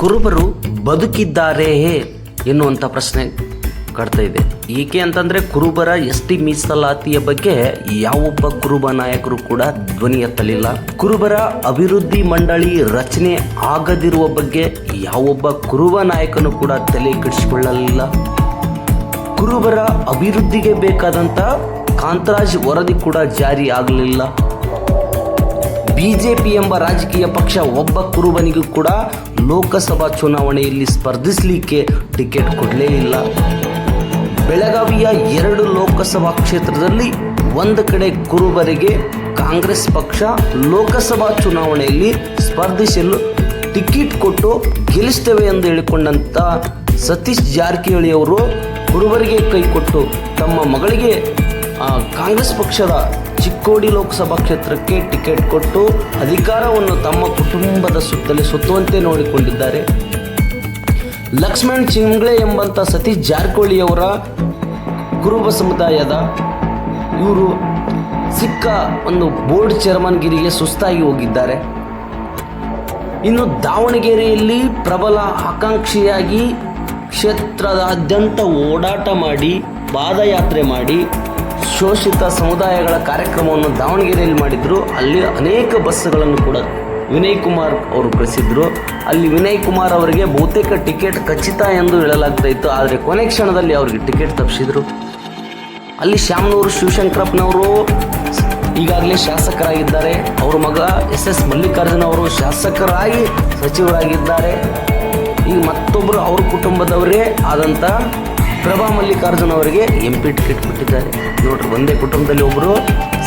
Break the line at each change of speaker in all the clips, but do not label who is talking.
ಕುರುಬರು ಬದುಕಿದ್ದಾರೆಯೇ ಎನ್ನುವಂಥ ಪ್ರಶ್ನೆ ಕಾಡ್ತಾ ಇದೆ. ಏಕೆ ಅಂತಂದರೆ ಕುರುಬರ ಎಸ್ ಟಿ ಮೀಸಲಾತಿಯ ಬಗ್ಗೆ ಯಾವೊಬ್ಬ ಕುರುಬ ನಾಯಕರು ಕೂಡ ಧ್ವನಿ ಎತ್ತಲಿಲ್ಲ. ಕುರುಬರ ಅಭಿವೃದ್ಧಿ ಮಂಡಳಿ ರಚನೆ ಆಗದಿರುವ ಬಗ್ಗೆ ಯಾವೊಬ್ಬ ಕುರುಬ ನಾಯಕನು ಕೂಡ ತಲೆ ಕೆಡಿಸಿಕೊಳ್ಳಲಿಲ್ಲ. ಕುರುಬರ ಅಭಿವೃದ್ಧಿಗೆ ಬೇಕಾದಂಥ ಕಾಂತರಾಜ್ ವರದಿ ಕೂಡ ಜಾರಿ ಆಗಲಿಲ್ಲ. ಬಿಜೆಪಿ ಎಂಬ ರಾಜಕೀಯ ಪಕ್ಷ ಒಬ್ಬ ಕುರುಬನಿಗೂ ಕೂಡ ಲೋಕಸಭಾ ಚುನಾವಣೆಯಲ್ಲಿ ಸ್ಪರ್ಧಿಸಲಿಕ್ಕೆ ಟಿಕೆಟ್ ಕೊಡಲೇ ಇಲ್ಲ. ಬೆಳಗಾವಿಯ ಎರಡು ಲೋಕಸಭಾ ಕ್ಷೇತ್ರದಲ್ಲಿ ಒಂದು ಕಡೆ ಕುರುಬರಿಗೆ ಕಾಂಗ್ರೆಸ್ ಪಕ್ಷ ಲೋಕಸಭಾ ಚುನಾವಣೆಯಲ್ಲಿ ಸ್ಪರ್ಧಿಸಲು ಟಿಕೆಟ್ ಕೊಟ್ಟು ಗೆಲ್ಲಿಸ್ತೇವೆ ಎಂದು ಹೇಳಿಕೊಂಡಂತ ಸತೀಶ್ ಜಾರಕಿಹೊಳಿ ಅವರು ಕುರುಬರಿಗೆ ಕೈ ಕೊಟ್ಟು ತಮ್ಮ ಮಗಳಿಗೆ ಕಾಂಗ್ರೆಸ್ ಪಕ್ಷದ ಚಿಕ್ಕೋಡಿ ಲೋಕಸಭಾ ಕ್ಷೇತ್ರಕ್ಕೆ ಟಿಕೆಟ್ ಕೊಟ್ಟು ಅಧಿಕಾರವನ್ನು ತಮ್ಮ ಕುಟುಂಬದ ಸುತ್ತಲೇ ಸುತ್ತುವಂತೆ ನೋಡಿಕೊಂಡಿದ್ದಾರೆ. ಲಕ್ಷ್ಮಣ್ ಚಿಂಗ್ಳೆ ಎಂಬಂಥ ಸತೀಶ್ ಜಾರಕಿಹೊಳಿಯವರ ಕುರುಬ ಸಮುದಾಯದ ಇವರು ಸಿಕ್ಕ ಒಂದು ಬೋರ್ಡ್ ಚೇರ್ಮನ್ಗಿರಿಗೆ ಸುಸ್ತಾಗಿ ಹೋಗಿದ್ದಾರೆ. ಇನ್ನು ದಾವಣಗೆರೆಯಲ್ಲಿ ಪ್ರಬಲ ಆಕಾಂಕ್ಷಿಯಾಗಿ ಕ್ಷೇತ್ರದಾದ್ಯಂತ ಓಡಾಟ ಮಾಡಿ ಪಾದಯಾತ್ರೆ ಮಾಡಿ ಶೋಷಿತ ಸಮುದಾಯಗಳ ಕಾರ್ಯಕ್ರಮವನ್ನು ದಾವಣಗೆರೆಯಲ್ಲಿ ಮಾಡಿದ್ರು. ಅಲ್ಲಿ ಅನೇಕ ಬಸ್ಸುಗಳನ್ನು ಕೂಡ ವಿನಯ್ ಕುಮಾರ್ ಅವರು ಕಳಿಸಿದ್ರು. ಅಲ್ಲಿ ವಿನಯ್ ಕುಮಾರ್ ಅವರಿಗೆ ಬಹುತೇಕ ಟಿಕೆಟ್ ಖಚಿತ ಎಂದು ಹೇಳಲಾಗ್ತಾ ಇತ್ತು ಆದರೆ ಕೊನೆ ಕ್ಷಣದಲ್ಲಿ ಅವರಿಗೆ ಟಿಕೆಟ್ ತಪ್ಪಿಸಿದ್ರು. ಅಲ್ಲಿ ಶ್ಯಾಮನೂರು ಶಿವಶಂಕರಪ್ಪನವರು ಈಗಾಗಲೇ ಶಾಸಕರಾಗಿದ್ದಾರೆ. ಅವರ ಮಗ ಎಸ್ ಎಸ್ ಮಲ್ಲಿಕಾರ್ಜುನ ಅವರು ಶಾಸಕರಾಗಿ ಸಚಿವರಾಗಿದ್ದಾರೆ. ಈಗ ಮತ್ತೊಬ್ಬರು ಅವ್ರ ಕುಟುಂಬದವರೇ ಆದಂಥ ಪ್ರಭಾ ಮಲ್ಲಿಕಾರ್ಜುನ ಅವರಿಗೆ ಎಂ ಪಿ ಟಿಕೆಟ್ ಕೊಟ್ಟಿದ್ದಾರೆ. ನೋಡ್ರಿ, ಒಂದೇ ಕುಟುಂಬದಲ್ಲಿ ಒಬ್ಬರು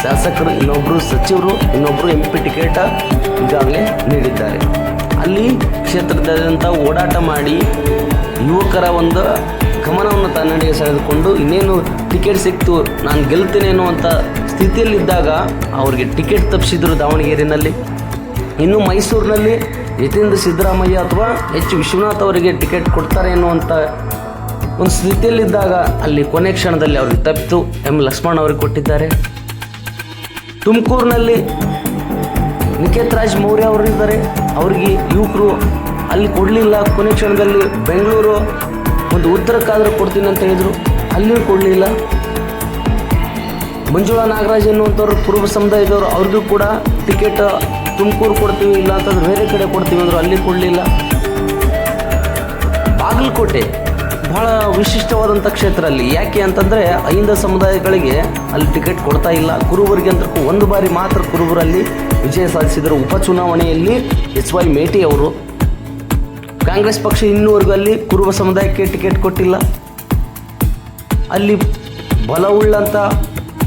ಶಾಸಕರು ಇನ್ನೊಬ್ಬರು ಸಚಿವರು ಇನ್ನೊಬ್ಬರು ಎಂ ಪಿ ಟಿಕೆಟ್ ಈಗಾಗಲೇ ನೀಡಿದ್ದಾರೆ. ಅಲ್ಲಿ ಕ್ಷೇತ್ರದಾದ್ಯಂತ ಓಡಾಟ ಮಾಡಿ ಯುವಕರ ಒಂದು ಗಮನವನ್ನು ತನ್ನಡೆಗೆ ಸೆಳೆದುಕೊಂಡು ಇನ್ನೇನು ಟಿಕೆಟ್ ಸಿಕ್ತು, ನಾನು ಗೆಲ್ತೇನೆ ಅನ್ನುವಂಥ ಸ್ಥಿತಿಯಲ್ಲಿದ್ದಾಗ ಅವರಿಗೆ ಟಿಕೆಟ್ ತಪ್ಪಿಸಿದ್ರು ದಾವಣಗೆರೆಯಲ್ಲಿ ಇನ್ನು ಮೈಸೂರಿನಲ್ಲಿ ಯತೀಂದ್ರ ಸಿದ್ದರಾಮಯ್ಯ ಅಥವಾ ಎಚ್ ವಿಶ್ವನಾಥ್ ಅವರಿಗೆ ಟಿಕೆಟ್ ಕೊಡ್ತಾರೆ ಎನ್ನುವಂಥ ಒಂದು ಸ್ಥಿತಿಯಲ್ಲಿದ್ದಾಗ ಅಲ್ಲಿ ಕೊನೆ ಕ್ಷಣದಲ್ಲಿ ಅವ್ರಿಗೆ ತಪ್ಪಿತು ಎಂ ಲಕ್ಷ್ಮಣ್ ಅವರಿಗೆ ಕೊಟ್ಟಿದ್ದಾರೆ. ತುಮಕೂರಿನಲ್ಲಿ ನಿಖೇತ್ ರಾಜ್ ಮೌರ್ಯ ಅವರು ಇದ್ದಾರೆ ಅವರಿಗೆ ಯುವಕರು ಅಲ್ಲಿ ಕೊಡಲಿಲ್ಲ. ಕೊನೆ ಕ್ಷಣದಲ್ಲಿ ಬೆಂಗಳೂರು ಒಂದು ಉತ್ತರಕ್ಕಾದರೂ ಕೊಡ್ತೀನಿ ಅಂತ ಹೇಳಿದರು. ಅಲ್ಲಿಯೂ ಕೊಡಲಿಲ್ಲ. ಮಂಜುಳಾ ನಾಗರಾಜ್ ಎನ್ನುವಂಥವ್ರು ಪೂರ್ವ ಸಮುದಾಯದವರು, ಅವ್ರಿಗೂ ಕೂಡ ಟಿಕೆಟ್ ತುಮಕೂರು ಕೊಡ್ತೀವಿ ಇಲ್ಲ ಅಂತಂದ್ರೆ ಬೇರೆ ಕಡೆ ಕೊಡ್ತೀವಿ ಅಂದರು ಅಲ್ಲಿ ಕೊಡಲಿಲ್ಲ. ಬಾಗಲಕೋಟೆ ಬಹಳ ವಿಶಿಷ್ಟವಾದಂಥ ಕ್ಷೇತ್ರ ಅಲ್ಲಿ ಯಾಕೆ ಅಂತಂದರೆ ಐಂದ ಸಮುದಾಯಗಳಿಗೆ ಅಲ್ಲಿ ಟಿಕೆಟ್ ಕೊಡ್ತಾ ಇಲ್ಲ. ಕುರುಬರಿಗೆ ಅಂತ ಒಂದು ಬಾರಿ ಮಾತ್ರ ಕುರುಬರಲ್ಲಿ ವಿಜಯ ಸಾಧಿಸಿದರು ಉಪಚುನಾವಣೆಯಲ್ಲಿ ಎಚ್ ವೈ ಮೇಟಿ ಅವರು. ಕಾಂಗ್ರೆಸ್ ಪಕ್ಷ ಇನ್ನೂವರೆಗೂ ಅಲ್ಲಿ ಕುರುಬ ಸಮುದಾಯಕ್ಕೆ ಟಿಕೆಟ್ ಕೊಟ್ಟಿಲ್ಲ. ಅಲ್ಲಿ ಬಲವುಳ್ಳಂಥ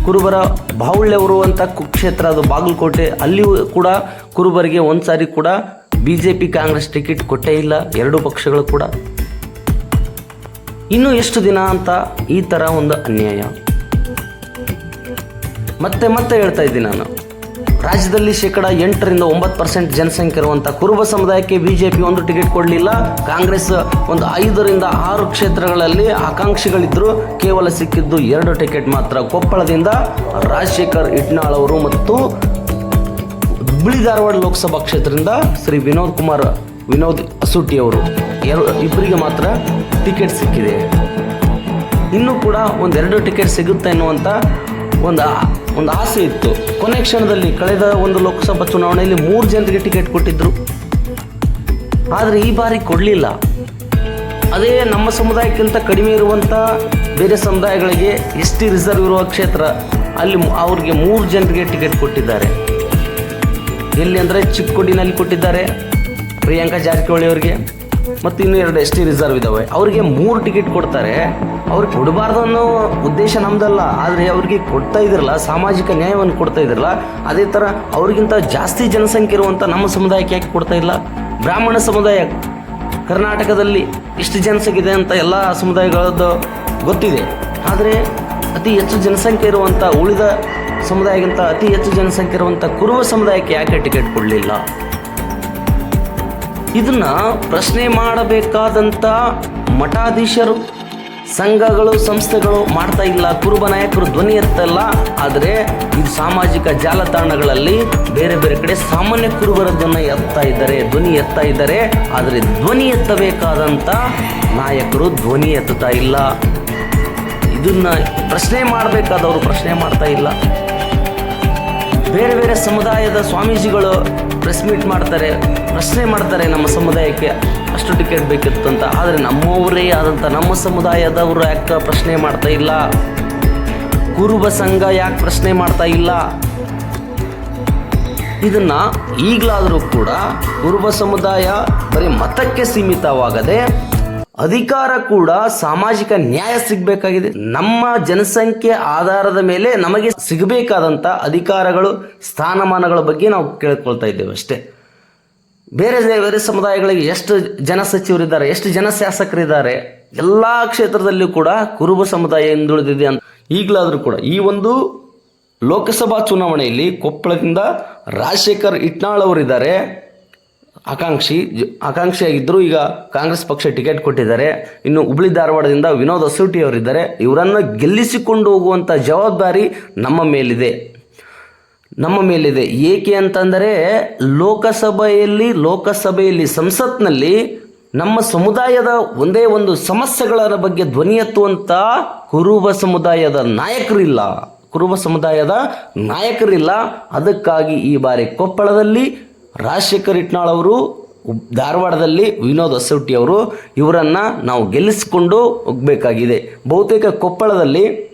ಕುರುಬರ ಬಾಹುಳ್ಯವರು ಅಂತ ಕು- ಕ್ಷೇತ್ರ ಅದು ಬಾಗಲಕೋಟೆ, ಅಲ್ಲಿಯೂ ಕೂಡ ಕುರುಬರಿಗೆ ಒಂದು ಸಾರಿ ಕೂಡ B J P Congress ticket ಕೊಟ್ಟೇ ಇಲ್ಲ. ಎರಡೂ ಪಕ್ಷಗಳು ಕೂಡ. ಇನ್ನು ಎಷ್ಟು ದಿನ ಅಂತ ಈ ಥರ ಒಂದು ಅನ್ಯಾಯ? ಮತ್ತೆ ಮತ್ತೆ ಹೇಳ್ತಾ ಇದ್ದೀನಿ ನಾನು. ರಾಜ್ಯದಲ್ಲಿ ಶೇಕಡ ಎಂಟರಿಂದ ಒಂಬತ್ತು ಪರ್ಸೆಂಟ್ ಜನಸಂಖ್ಯೆ ಇರುವಂಥ ಕುರುಬ ಸಮುದಾಯಕ್ಕೆ ಬಿ ಜೆ ಪಿ ಒಂದು ಟಿಕೆಟ್ ಕೊಡಲಿಲ್ಲ. ಕಾಂಗ್ರೆಸ್ ಒಂದು ಐದರಿಂದ ಆರು ಕ್ಷೇತ್ರಗಳಲ್ಲಿ ಆಕಾಂಕ್ಷಿಗಳಿದ್ದರೂ ಕೇವಲ ಸಿಕ್ಕಿದ್ದು ಎರಡು ಟಿಕೆಟ್ ಮಾತ್ರ. ಕೊಪ್ಪಳದಿಂದ ರಾಜಶೇಖರ್ ಇಟ್ನಾಳ್ ಅವರು ಮತ್ತು ಹುಬ್ಬಳ್ಳಿ ಧಾರವಾಡ ಲೋಕಸಭಾ ಕ್ಷೇತ್ರದಿಂದ ಶ್ರೀ ವಿನೋದ್ ಕುಮಾರ್ ವಿನೋದ್ ಅಸುಟಿ ಅವರು. ಇಬ್ಬರಿಗೆ ಮಾತ್ರ ಟಿಕೆಟ್ ಸಿಕ್ಕಿದೆ. ಇನ್ನೂ ಕೂಡ ಒಂದೆರಡು ಟಿಕೆಟ್ ಸಿಗುತ್ತೆ ಅನ್ನುವಂಥ ಒಂದು ಒಂದು ಆಸೆ ಇತ್ತು. ಕೊನೆ ಕ್ಷಣದಲ್ಲಿ ಕಳೆದ ಒಂದು ಲೋಕಸಭಾ ಚುನಾವಣೆಯಲ್ಲಿ ಮೂರು ಜನರಿಗೆ ಟಿಕೆಟ್ ಕೊಟ್ಟಿದ್ದರು ಆದರೆ ಈ ಬಾರಿ ಕೊಡಲಿಲ್ಲ. ಅದೇ ನಮ್ಮ ಸಮುದಾಯಕ್ಕಿಂತ ಕಡಿಮೆ ಇರುವಂಥ ಬೇರೆ ಸಮುದಾಯಗಳಿಗೆ ಎಸ್ ಟಿ ರಿಸರ್ವ್ ಇರುವ ಕ್ಷೇತ್ರ, ಅಲ್ಲಿ ಅವ್ರಿಗೆ ಮೂರು ಜನರಿಗೆ ಟಿಕೆಟ್ ಕೊಟ್ಟಿದ್ದಾರೆ. ಎಲ್ಲಿ ಅಂದರೆ ಚಿಕ್ಕೋಡಿನಲ್ಲಿ ಕೊಟ್ಟಿದ್ದಾರೆ. ಪ್ರಿಯಾಂಕಾ ಜಾರಕಿಹೊಳಿ ಅವರಿಗೆ, ಮತ್ತು ಇನ್ನೂ ಎರಡು ಎಸ್ ಟಿ ರಿಸರ್ವ್ ಇದಾವೆ. ಅವರಿಗೆ ಮೂರು ಟಿಕೆಟ್ ಕೊಡ್ತಾರೆ. ಅವ್ರಿಗೆ ಕೊಡಬಾರ್ದು ಅನ್ನೋ ಉದ್ದೇಶ ನಮ್ದಲ್ಲ. ಆದರೆ ಅವ್ರಿಗೆ ಕೊಡ್ತಾ ಇದ್ರಲ್ಲ, ಸಾಮಾಜಿಕ ನ್ಯಾಯವನ್ನು ಕೊಡ್ತಾ ಇದ್ರಲ್ಲ, ಅದೇ ಥರ ಅವ್ರಿಗಿಂತ ಜಾಸ್ತಿ ಜನಸಂಖ್ಯೆ ಇರುವಂಥ ನಮ್ಮ ಸಮುದಾಯಕ್ಕೆ ಯಾಕೆ ಕೊಡ್ತಾ ಇಲ್ಲ? ಬ್ರಾಹ್ಮಣ ಸಮುದಾಯ, ಕರ್ನಾಟಕದಲ್ಲಿ ಎಷ್ಟು ಜನಸಂಖ್ಯೆ ಇದೆ ಅಂತ ಎಲ್ಲ ಸಮುದಾಯಗಳದ್ದು ಗೊತ್ತಿದೆ. ಆದರೆ ಅತಿ ಹೆಚ್ಚು ಜನಸಂಖ್ಯೆ ಇರುವಂಥ ಉಳಿದ ಸಮುದಾಯಕ್ಕಿಂತ ಅತಿ ಹೆಚ್ಚು ಜನಸಂಖ್ಯೆ ಇರುವಂಥ ಕುರುಬ ಸಮುದಾಯಕ್ಕೆ ಯಾಕೆ ಟಿಕೆಟ್ ಕೊಡಲಿಲ್ಲ? ಇದನ್ನ ಪ್ರಶ್ನೆ ಮಾಡಬೇಕಾದಂಥ ಮಠಾಧೀಶರು, ಸಂಘಗಳು, ಸಂಸ್ಥೆಗಳು ಮಾಡ್ತಾ ಇಲ್ಲ. ಕುರುಬ ನಾಯಕರು ಧ್ವನಿ ಎತ್ತಲ್ಲ ಆದರೆ ಇದು ಸಾಮಾಜಿಕ ಜಾಲತಾಣಗಳಲ್ಲಿ ಬೇರೆ ಬೇರೆ ಕಡೆ ಸಾಮಾನ್ಯ ಕುರುಬರ ಧ್ವನಿ ಎತ್ತಾ ಇದ್ದಾರೆ, ಧ್ವನಿ ಎತ್ತಾ ಇದ್ದಾರೆ. ಆದರೆ ಧ್ವನಿ ಎತ್ತಬೇಕಾದಂಥ ನಾಯಕರು ಧ್ವನಿ ಎತ್ತುತ್ತಾ ಇಲ್ಲ. ಇದನ್ನ ಪ್ರಶ್ನೆ ಮಾಡಬೇಕಾದವರು ಪ್ರಶ್ನೆ ಮಾಡ್ತಾ ಇಲ್ಲ. ಬೇರೆ ಬೇರೆ ಸಮುದಾಯದ ಸ್ವಾಮೀಜಿಗಳು ಪ್ರೆಸ್ ಮೀಟ್ ಮಾಡ್ತಾರೆ. ಪ್ರಶ್ನೆ ಮಾಡ್ತಾರೆ ನಮ್ಮ ಸಮುದಾಯಕ್ಕೆ ಅಷ್ಟು ಟಿಕೆಟ್ ಬೇಕಿತ್ತು ಅಂತ. ಆದರೆ ನಮ್ಮವರೇ ಆದಂಥ ನಮ್ಮ ಸಮುದಾಯದವರು ಯಾಕೆ ಪ್ರಶ್ನೆ ಮಾಡ್ತಾ ಇಲ್ಲ? ಕುರುಬ ಸಂಘ ಯಾಕೆ ಪ್ರಶ್ನೆ ಮಾಡ್ತಾ ಇಲ್ಲ? ಇದನ್ನ ಈಗಲಾದರೂ ಕೂಡ ಕುರುಬ ಸಮುದಾಯ ಬರೀ ಮತಕ್ಕೆ ಸೀಮಿತವಾಗದೆ ಅಧಿಕಾರ ಕೂಡ ಸಾಮಾಜಿಕ ನ್ಯಾಯ ಸಿಗಬೇಕಾಗಿದೆ. ನಮ್ಮ ಜನಸಂಖ್ಯೆ ಆಧಾರದ ಮೇಲೆ ನಮಗೆ ಸಿಗಬೇಕಾದಂಥ ಅಧಿಕಾರಗಳು, ಸ್ಥಾನಮಾನಗಳ ಬಗ್ಗೆ ನಾವು ಕೇಳ್ಕೊಳ್ತಾ ಇದ್ದೇವೆ ಅಷ್ಟೇ. ಬೇರೆ ಬೇರೆ ಸಮುದಾಯಗಳಿಗೆ ಎಷ್ಟು ಜನ ಸಚಿವರಿದ್ದಾರೆ, ಎಷ್ಟು ಜನ ಶಾಸಕರಿದ್ದಾರೆ, ಎಲ್ಲ ಕ್ಷೇತ್ರದಲ್ಲೂ ಕೂಡ ಕುರುಬ ಸಮುದಾಯ ಹಿಂದುಳಿದಿದೆ ಅಂತ ಈಗಲಾದರೂ ಕೂಡ ಈ ಒಂದು ಲೋಕಸಭಾ ಚುನಾವಣೆಯಲ್ಲಿ ಕೊಪ್ಪಳದಿಂದ ರಾಜಶೇಖರ್ ಇಟ್ನಾಳ್ ಅವರಿದ್ದಾರೆ. ಆಕಾಂಕ್ಷಿ, ಆಕಾಂಕ್ಷಿಯಾಗಿದ್ದರೂ ಈಗ ಕಾಂಗ್ರೆಸ್ ಪಕ್ಷ ಟಿಕೆಟ್ ಕೊಟ್ಟಿದ್ದಾರೆ. ಇನ್ನು ಹುಬ್ಳಿ ಧಾರವಾಡದಿಂದ ವಿನೋದ್ ಅಸೂಟಿ ಅವರಿದ್ದಾರೆ. ಇವರನ್ನು ಗೆಲ್ಲಿಸಿಕೊಂಡು ಹೋಗುವಂಥ ಜವಾಬ್ದಾರಿ ನಮ್ಮ ಮೇಲಿದೆ. ನಮ್ಮ ಮೇಲಿದೆ. ಏಕೆ ಅಂತಂದರೆ ಲೋಕಸಭೆಯಲ್ಲಿ ಲೋಕಸಭೆಯಲ್ಲಿ, ಸಂಸತ್ನಲ್ಲಿ ನಮ್ಮ ಸಮುದಾಯದ ಒಂದೇ ಒಂದು ಸಮಸ್ಯೆಗಳ ಬಗ್ಗೆ ಧ್ವನಿ ಎತ್ತುವಂಥ ಕುರುಬ ಸಮುದಾಯದ ನಾಯಕರಿಲ್ಲ. ಕುರುಬ ಸಮುದಾಯದ ನಾಯಕರಿಲ್ಲ. ಅದಕ್ಕಾಗಿ ಈ ಬಾರಿ ಕೊಪ್ಪಳದಲ್ಲಿ ರಾಜಶೇಖರ್ ಇಟ್ನಾಳ್ ಅವರು, ಧಾರವಾಡದಲ್ಲಿ ವಿನೋದ್ ಅಸೌಟಿ ಅವರು ಇವರನ್ನು ನಾವು ಗೆಲ್ಲಿಸಿಕೊಂಡು ಹೋಗಬೇಕಾಗಿದೆ. ಬಹುತೇಕ ಕೊಪ್ಪಳದಲ್ಲಿ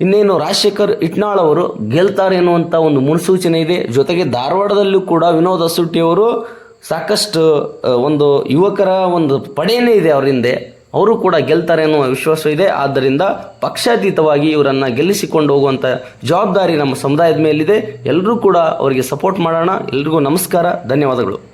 ಇನ್ನೇನು ರಾಜಶೇಖರ್ ಇಟ್ನಾಳ್ ಅವರು ಗೆಲ್ತಾರೆ ಅನ್ನುವಂಥ ಒಂದು ಮುನ್ಸೂಚನೆ ಇದೆ. ಜೊತೆಗೆ ಧಾರವಾಡದಲ್ಲೂ ಕೂಡ ವಿನೋದ್ ಅಸುಟ್ಟಿ ಅವರು ಸಾಕಷ್ಟು ಒಂದು ಯುವಕರ ಒಂದು ಪಡೆಯೇ ಇದೆ ಅವರ ಹಿಂದೆ. ಅವರು ಕೂಡ ಗೆಲ್ತಾರೆ ಅನ್ನುವ ವಿಶ್ವಾಸ ಇದೆ. ಆದ್ದರಿಂದ ಪಕ್ಷಾತೀತವಾಗಿ ಇವರನ್ನು ಗೆಲ್ಲಿಸಿಕೊಂಡು ಹೋಗುವಂಥ ಜವಾಬ್ದಾರಿ ನಮ್ಮ ಸಮುದಾಯದ ಮೇಲಿದೆ. ಎಲ್ಲರೂ ಕೂಡ ಅವರಿಗೆ ಸಪೋರ್ಟ್ ಮಾಡೋಣ. ಎಲ್ರಿಗೂ ನಮಸ್ಕಾರ. ಧನ್ಯವಾದಗಳು.